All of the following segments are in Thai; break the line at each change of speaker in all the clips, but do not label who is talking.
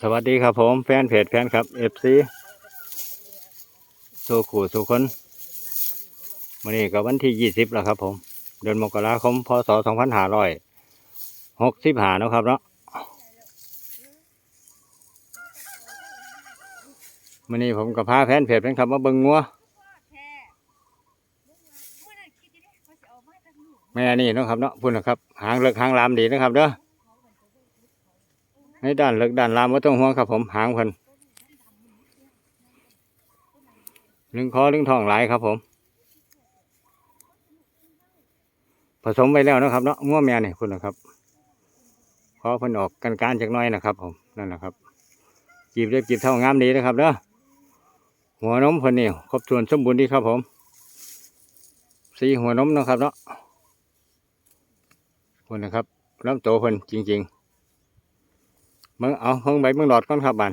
สวัสดีครับผมแฟนเพจแฟนครับเอฟซีสู่ขู่สู่คนวันนี้ก็วันที่ยี่สิบแล้วครับผม เดือนมกราคมพศสองพันห้าร้อยหกสิบห้านะครับเนาะวันนี้ผมกับพาแฟนเพจแฟนครับมาเบิ่งงัวแม่นี่เนาะครับเนาะพูดนะครับหางเลิกหางลามดีนะครับเด้อ ในด้านเลิกด้านลามว่าต้องห่วงครับผมหางเพิ่นลึงคอลึงท้องหลายครับผม ผสมไปแล้วนะครับเนาะง้วแม่นี่คุณนะครับพอเพิ่นออกกันการจากน้อยนะครับ ผมนั่นแหละครับจีบเรียบจีบเท่างามดีนะครับเด้อหัวนมเพิ่นนี่ครบถ้วนสมบูรณ์ดีครับผมสีหัวนมนะครับเนาะคุณนะครับลำโตเพิ่นจริง ๆ เมื่งเอาเพิ่งใบเมื่งหลอดก่อนครับบาน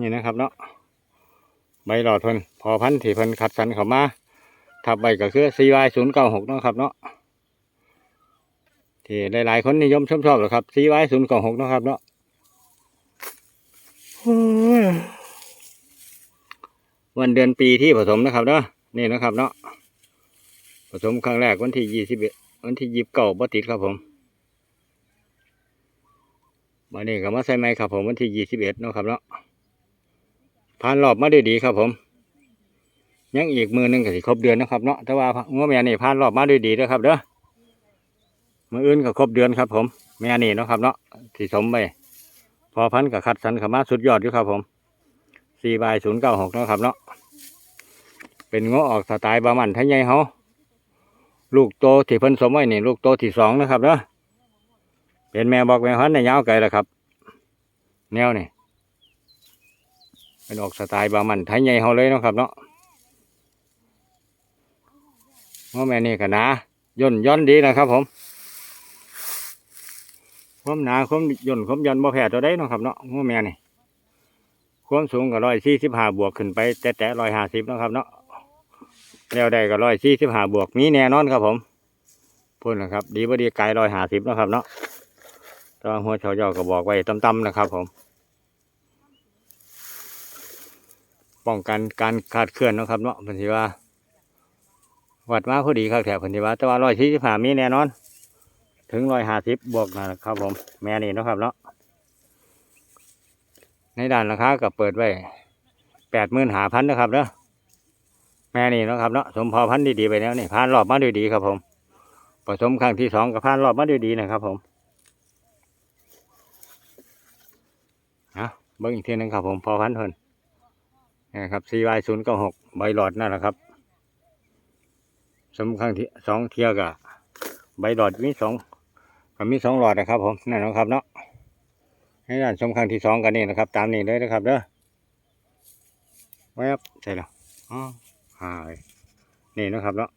นี่นะครับเนาะใบหลอดเพิ่นพอพันธุ์ที่เพิ่นขัดสันเข้ามาทับใบก็คือ CY ศูนย์เก้าหกนาะครับเนาะที่หลายๆคนนิยมชมชอบหรอครับ CY ศูนย์เก้าหกนาะครับเนาะวันเดือนปีที่ผสมนะครับเนาะนี่นะครับเนาะผสมครั้งแรกวันที่ยี่สิบเอ็ด วันที่ยิบเก่าบ่ติดครับผมวันนี้ก็มาใส่ไม้ครับผมวันที่ยี่สิบเอ็ดเนาะครับเนาะผ่านรอบมาได้ดีครับผม ยังอีกมือหนึงก็สิครบเดือนนะครับเนาะแต่ว่างัวแม่นี่ผ่านรอบมาด้ดีด้อครับเด้อมืออื่นก็ครบเดือนครับผม แม่นี่เนาะครับเนาะที่สมไปพอพันกับคัดสันขามาสุดยอดอยู่ครับผมสี่ใบศูนย์เก้าหกเนาะครับเนาะเป็นงัวออกสไตล์บามันไทยใหญ่เฮา ลูกโตที่เพิ่นสมไว้นี่ลูกโตที่สองนะครับเนาะเป็นแม่บอกแม่พันในยาวไกลแล้วครับ แนวนี่เป็นออกสไตล์บามันไทยใหญ่เฮาเลยนะครับเนาะว่าแม่นี่ก็หนาย่นย่อนดีนะครับ ผมความหนาความย่นความย่อนบ่แพ้ตัวใดเนะครับเนาะว่าแม่นี่ความสูงก็ร้อยสี่สิบห้าบวกขึ้นไป แต่แต่ร้อยห้าสิบนะครับเนาะ แล้วได้ก็ร้อยสี่สิบห้าบวกมีแน่นอนครับผมพูดนะครับ ดีบ่ดีไกลร้อยห้าสิบนะครับเนาะตว่าหัวเฉาเยาก็บอกไว้ต่ำๆนะครับ ผม ป้องกันการขาดเคลื่อนนะครับเนาะพันธิว่า วัดมาพอดีครับแถวพันธิว่า แต่ว่าร้อยสี่สิบห้ามีแน่นอน ถึงร้อยห้าสิบบวกนะครับ ผม แม่นี่เนาะครับเนาะในด้านราคาก็เปิดไว้แปดหมื่นหาพันนะครับเนาะ แม่นี่นะครับเนาะสมพอพันธุ์ดีๆไปแล้วนี่ผ่านรอบมาด้วยดีครับผมผสมครั้งที่สองกับผ่านรอบมาด้วยดีนะครับผมฮะเบิ้งอีกทีนึงครับผมพอพันธุ์เพิ่นนี่นะครับ CY ศูนย์เก้าหกใบหลอดนั่นแหละครับสมครั้งที่สองเทียกับใบหลอดมีสองก็มีสองหลอดนะครับ ผมนั่นนะครับเนาะให้ด้านชมครั้งที่สองกันนี่นะครับ ตามนี้เลยนะครับเด้อแวบใช่แล้วอ๋อ หายนี่นะครับเนาะ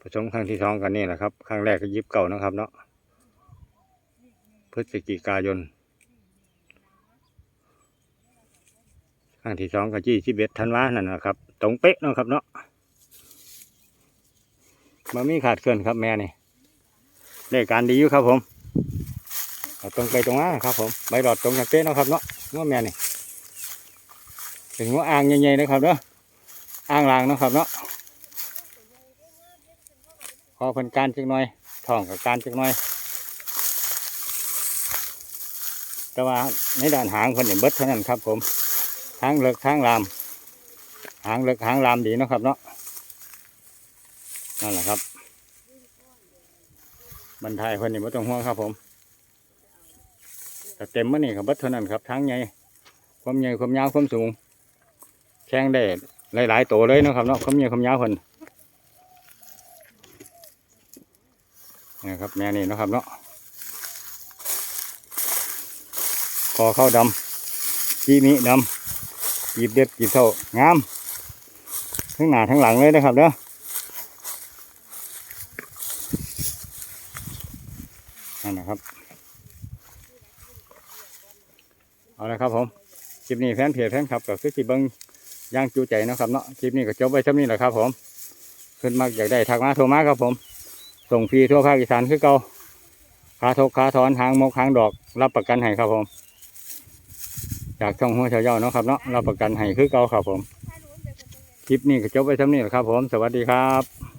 ผสมครั้งที่สองกันนี่แหละครับครั้งแรกก็ยิบเก่านะครับเนาะพฤศจิกายนครั้งที่สองก็ยี่สิบเอ็ดธันวานั่นนะครับ ตรงเป๊ะเนาะครับเนาะมามีขาดเคลื่อนครับแม่นี่ได้การดีอยู่ครับผมตรงไปตรงมาครับผมใบหลอดตรงกันเป๊ะนะครับเนาะง้อแม่นี่เป็นง้ออ่างใหญ่ๆนะครับเนาะ อ้างลางนะครับเนาะพอเพิ่นการจักหน่อยท้องกับการจักหน่อย แต่ว่าในด้านหางเพิ่นเนี่ยเบิดเท่านั้นครับ ผมหางเลิกหางลาม หางเลิกหางลามดีนะครับเนาะนั่นแหละครับบรรทายเพิ่นนี่ไม่ต้องห่วงครับ ผมแต่เต็มมันนี่ครับเบิดเท่านั้นครับทั้งใหญ่ความใหญ่ความยาวความสูงแข่งได้ หลายๆตัวเลยนะครับเนาะคำเนียคำยาวเพิ่นนี่ครับแม่นี่นะครับเนาะคอเข้าดำจีมีดำจีบเด็ดจีบเท่างาม ทั้งหน้าทั้งหลังเลยนะครับเนาะนั่นนะครับ เอาละครับผมคลิปนี้แฟนเพจแฟนคลับก็คือสิเบิง ย่างจูใจนะครับเนาะคลิปนี้ก็จบไว้เท่านี้แหละครับผมขึ้นมากอยากได้ทักมาโทรมาครับผม ส่งฟรีทั่วภาคอีสานคือเก่าขาทกขาถอนหางมกหางดอกรับประกันให้ครับผม จากช่องหัวเฉาเย้าเนาะครับเนาะรับประกันให้คือเก่าครับผม คลิปนี้ก็จบไปเท่านี้แหละครับผม สวัสดีครับ